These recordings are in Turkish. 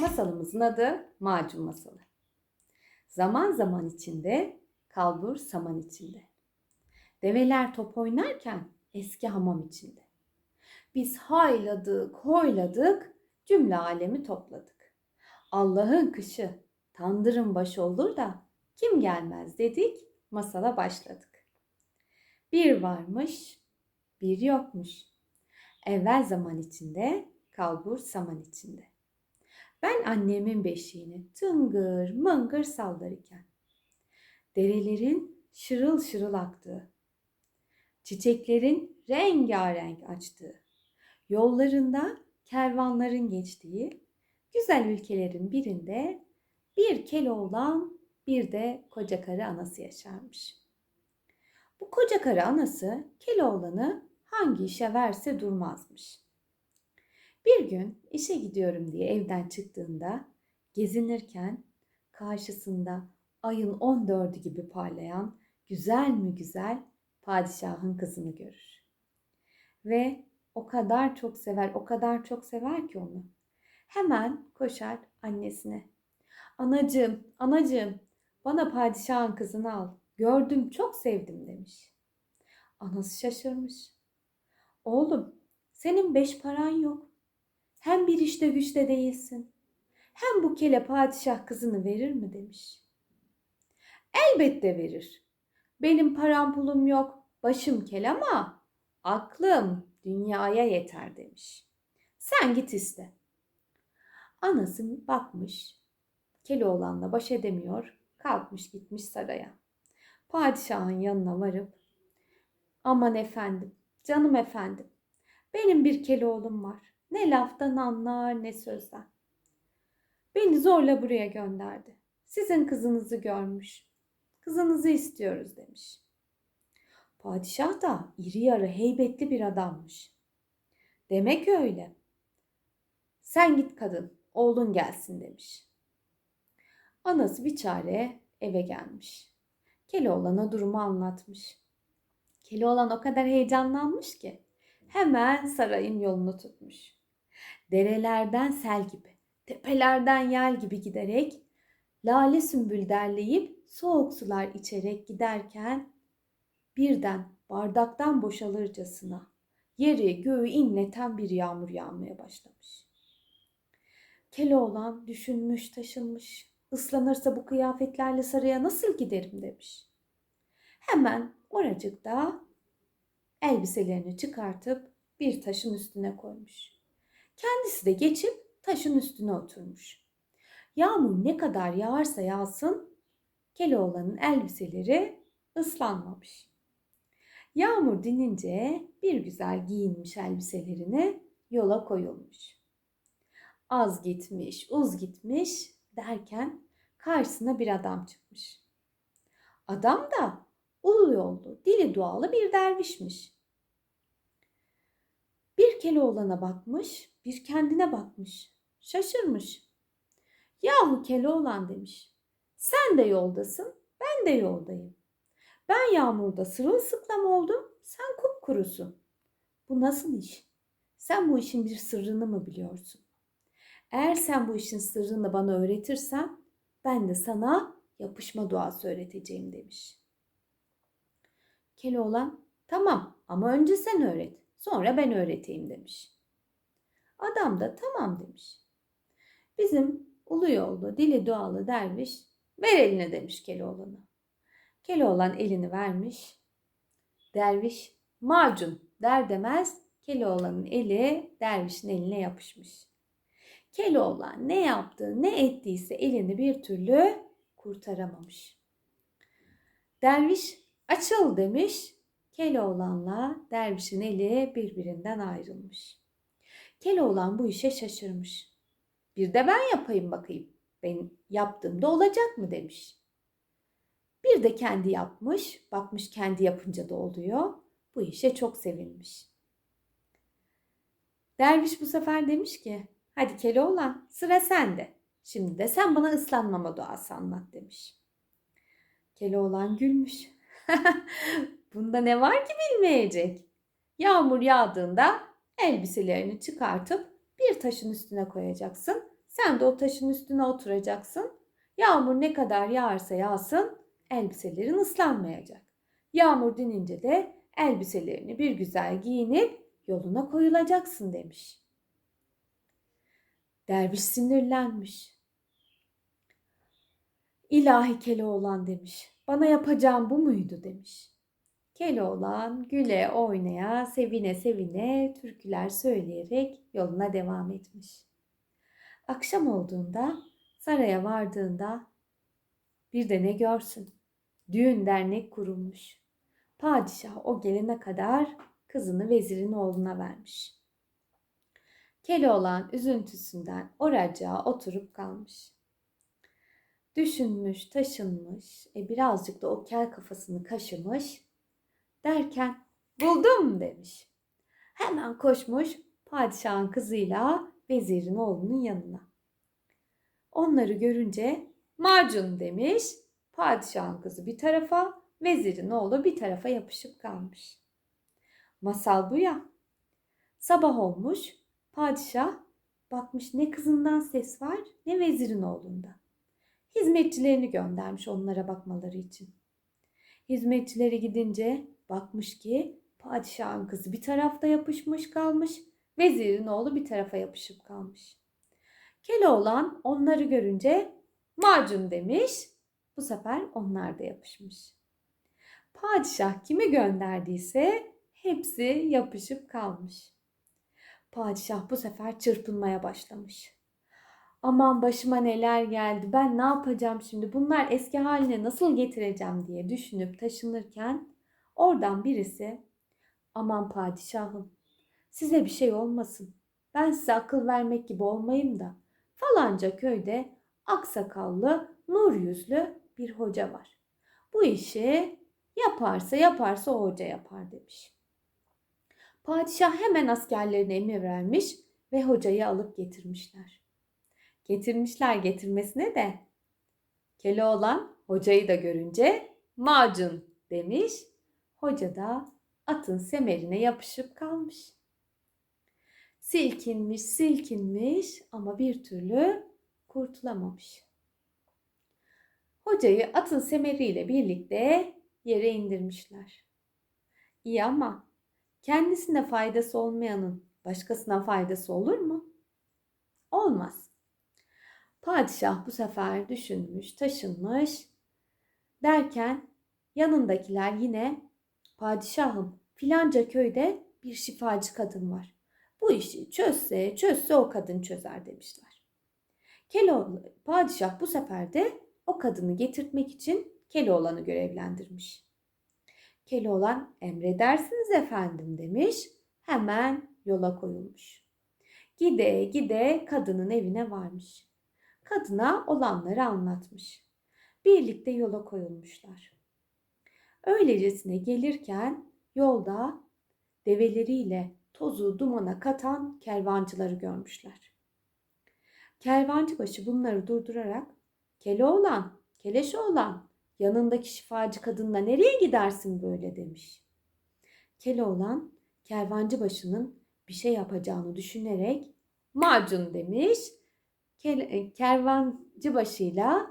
Masalımızın adı Macun Masalı. Zaman zaman içinde, kalbur saman içinde. Develer top oynarken eski hamam içinde. Biz hayladık, hoyladık, cümle alemi topladık. Allah'ın kışı, tandırın başı olur da kim gelmez dedik, masala başladık. Bir varmış, bir yokmuş. Evvel zaman içinde, kalbur saman içinde. Ben annemin beşiğini tıngır mıngır sallarken, derelerin şırıl şırıl aktığı, çiçeklerin rengarenk açtığı, yollarında kervanların geçtiği, güzel ülkelerin birinde bir Keloğlan bir de koca karı anası yaşarmış. Bu koca karı anası Keloğlan'ı hangi işe verse durmazmış. Bir gün işe gidiyorum diye evden çıktığında gezinirken karşısında ayın 14'ü gibi parlayan güzel mi güzel padişahın kızını görür. Ve o kadar çok sever, o kadar çok sever ki onu. Hemen koşar annesine. Anacığım, anacığım bana padişahın kızını al. Gördüm çok sevdim demiş. Anası şaşırmış. Oğlum senin beş paran yok. Hem bir işte güçte değilsin. Hem bu kele padişah kızını verir mi demiş. Elbette verir. Benim param pulum yok, başım kel ama aklım dünyaya yeter demiş. Sen git iste. Anası bakmış, Keloğlan'la baş edemiyor, kalkmış gitmiş saraya. Padişahın yanına varıp, aman efendim, canım efendim, benim bir Keloğlum var. Ne laftan anlar ne sözden. Beni zorla buraya gönderdi. Sizin kızınızı görmüş. Kızınızı istiyoruz demiş. Padişah da iri yarı heybetli bir adammış. Demek öyle. Sen git kadın, oğlun gelsin demiş. Anası bir çare eve gelmiş. Keloğlan'a durumu anlatmış. Keloğlan o kadar heyecanlanmış ki hemen sarayın yolunu tutmuş. Derelerden sel gibi, tepelerden yel gibi giderek, lale sümbül derleyip soğuk sular içerek giderken birden bardaktan boşalırcasına yeri göğü inleten bir yağmur yağmaya başlamış. Keloğlan düşünmüş taşınmış, ıslanırsa bu kıyafetlerle saraya nasıl giderim demiş. Hemen oracıkta elbiselerini çıkartıp bir taşın üstüne koymuş. Kendisi de geçip taşın üstüne oturmuş. Yağmur ne kadar yağarsa yağsın Keloğlan'ın elbiseleri ıslanmamış. Yağmur dinince bir güzel giyinmiş elbiselerini yola koyulmuş. Az gitmiş, uz gitmiş derken karşısına bir adam çıkmış. Adam da ulu yollu, dili dualı bir dervişmiş. Bir Keloğlan'a bakmış, bir kendine bakmış. Şaşırmış. Yahu Keloğlan demiş. Sen de yoldasın, ben de yoldayım. Ben yağmurda sırılsıklam oldum, sen kupkurusun. Bu nasıl iş? Sen bu işin bir sırrını mı biliyorsun? Eğer sen bu işin sırrını bana öğretirsen, ben de sana yapışma duası öğreteceğim demiş. Keloğlan, tamam ama önce sen öğret, sonra ben öğreteyim demiş. Adam da tamam demiş. Bizim ulu yollu, dili dualı derviş, ver eline demiş Keloğlan'a. Keloğlan elini vermiş. Derviş macun der demez Keloğlan'ın eli dervişin eline yapışmış. Keloğlan ne yaptı ne ettiyse elini bir türlü kurtaramamış. Derviş açıl demiş. Keloğlan'la dervişin eli birbirinden ayrılmış. Keloğlan bu işe şaşırmış. Bir de ben yapayım bakayım. Ben yaptığımda olacak mı demiş. Bir de kendi yapmış, bakmış kendi yapınca da oluyor. Bu işe çok sevinmiş. Derviş bu sefer demiş ki, hadi Keloğlan sıra sende. Şimdi de sen bana ıslanmama duası anlat demiş. Keloğlan gülmüş. Bunda ne var ki bilmeyecek? Yağmur yağdığında elbiselerini çıkartıp bir taşın üstüne koyacaksın. Sen de o taşın üstüne oturacaksın. Yağmur ne kadar yağarsa yağsın elbiselerin ıslanmayacak. Yağmur dinince de elbiselerini bir güzel giyinip yoluna koyulacaksın demiş. Derviş sinirlenmiş. İlahi Keloğlan demiş. Bana yapacağım bu muydu demiş. Keloğlan güle oynaya, sevine sevine türküler söyleyerek yoluna devam etmiş. Akşam olduğunda saraya vardığında bir de ne görsün? Düğün dernek kurulmuş. Padişah o gelene kadar kızını vezirin oğluna vermiş. Keloğlan üzüntüsünden oracağa oturup kalmış. Düşünmüş, taşınmış, e birazcık da o kel kafasını kaşımış. Derken buldum demiş. Hemen koşmuş padişahın kızıyla vezirin oğlunun yanına. Onları görünce macun demiş. Padişahın kızı bir tarafa, vezirin oğlu bir tarafa yapışıp kalmış. Masal bu ya. Sabah olmuş, padişah bakmış ne kızından ses var ne vezirin oğlunda. Hizmetçilerini göndermiş onlara bakmaları için. Hizmetçileri gidince bakmış ki padişahın kızı bir tarafta yapışmış kalmış, vezirin oğlu bir tarafa yapışıp kalmış. Keloğlan onları görünce macun demiş. Bu sefer onlar da yapışmış. Padişah kimi gönderdiyse hepsi yapışıp kalmış. Padişah bu sefer çırpınmaya başlamış. Aman başıma neler geldi. Ben ne yapacağım şimdi? Bunlar eski haline nasıl getireceğim diye düşünüp taşınırken oradan birisi aman padişahım size bir şey olmasın. Ben size akıl vermek gibi olmayayım da falanca köyde aksakallı, nur yüzlü bir hoca var. Bu işi yaparsa yaparsa o hoca yapar demiş. Padişah hemen askerlerine emir vermiş ve hocayı alıp getirmişler. Getirmişler getirmesine de Keloğlan hocayı da görünce macun demiş. Hoca da atın semerine yapışıp kalmış. Silkinmiş, silkinmiş ama bir türlü kurtulamamış. Hocayı atın semeriyle birlikte yere indirmişler. İyi ama kendisine faydası olmayanın başkasına faydası olur mu? Olmaz. Padişah bu sefer düşünmüş, taşınmış derken yanındakiler yine padişahım filanca köyde bir şifacı kadın var. Bu işi çözse çözse o kadın çözer demişler. Keloğlan, padişah bu sefer de o kadını getirtmek için Keloğlan'ı görevlendirmiş. Keloğlan emredersiniz efendim demiş. Hemen yola koyulmuş. Gide gide kadının evine varmış. Kadına olanları anlatmış. Birlikte yola koyulmuşlar. Öylesine gelirken yolda develeriyle tozu dumana katan kervancıları görmüşler. Kervancı başı bunları durdurarak Keloğlan, Keleşoğlan yanındaki şifacı kadınla nereye gidersin böyle demiş. Keloğlan kervancı başının bir şey yapacağını düşünerek macun demiş. Kel- kervancı başıyla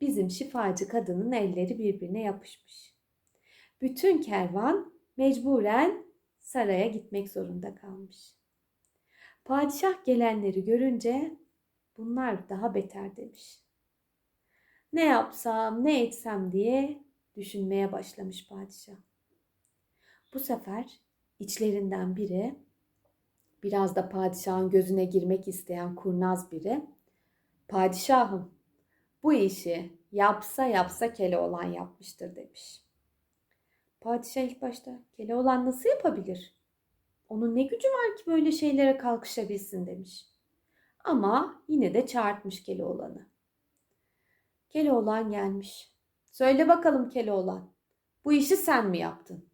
bizim şifacı kadının elleri birbirine yapışmış. Bütün kervan mecburen saraya gitmek zorunda kalmış. Padişah gelenleri görünce bunlar daha beter demiş. Ne yapsam, ne etsem diye düşünmeye başlamış padişah. Bu sefer içlerinden biri, biraz da padişahın gözüne girmek isteyen kurnaz biri, padişahım bu işi yapsa yapsa Keloğlan yapmıştır demiş. Padişah ilk başta Keloğlan nasıl yapabilir? Onun ne gücü var ki böyle şeylere kalkışabilsin demiş. Ama yine de çağırtmış Keloğlan'ı. Keloğlan gelmiş. Söyle bakalım Keloğlan, bu işi sen mi yaptın?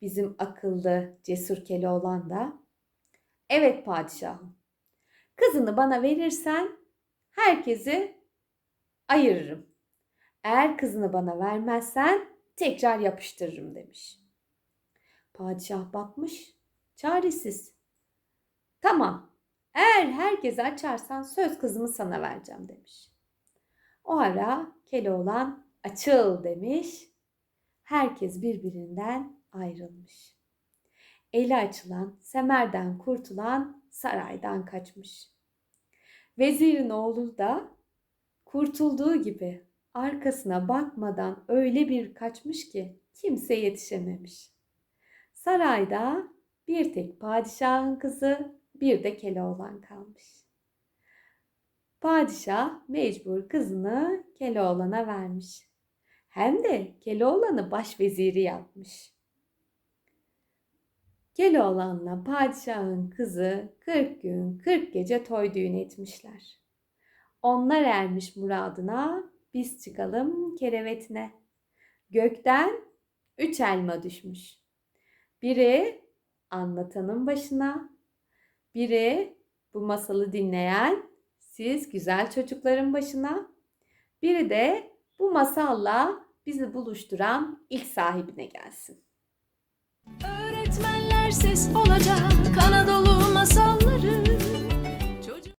Bizim akıllı, cesur Keloğlan da, evet padişahım, kızını bana verirsen herkesi ayırırım. Eğer kızını bana vermezsen tekrar yapıştırırım demiş. Padişah bakmış, çaresiz. Tamam, eğer herkese açarsan söz kızımı sana vereceğim demiş. O ara Keloğlan açıl demiş. Herkes birbirinden ayrılmış. Eli açılan, semerden kurtulan saraydan kaçmış. Vezirin oğlu da kurtulduğu gibi arkasına bakmadan öyle bir kaçmış ki kimse yetişememiş. Sarayda bir tek padişahın kızı bir de Keloğlan kalmış. Padişah mecbur kızını Keloğlan'a vermiş. Hem de Keloğlan'ı başveziri yapmış. Keloğlan'la padişahın kızı 40 gün 40 gece toy düğün etmişler. Onlar ermiş muradına, biz çıkalım kerevetine. Gökten üç elma düşmüş. Biri anlatanın başına, biri bu masalı dinleyen siz güzel çocukların başına, biri de bu masalla bizi buluşturan ilk sahibine gelsin. Öğretmenler ses olacak Anadolu masal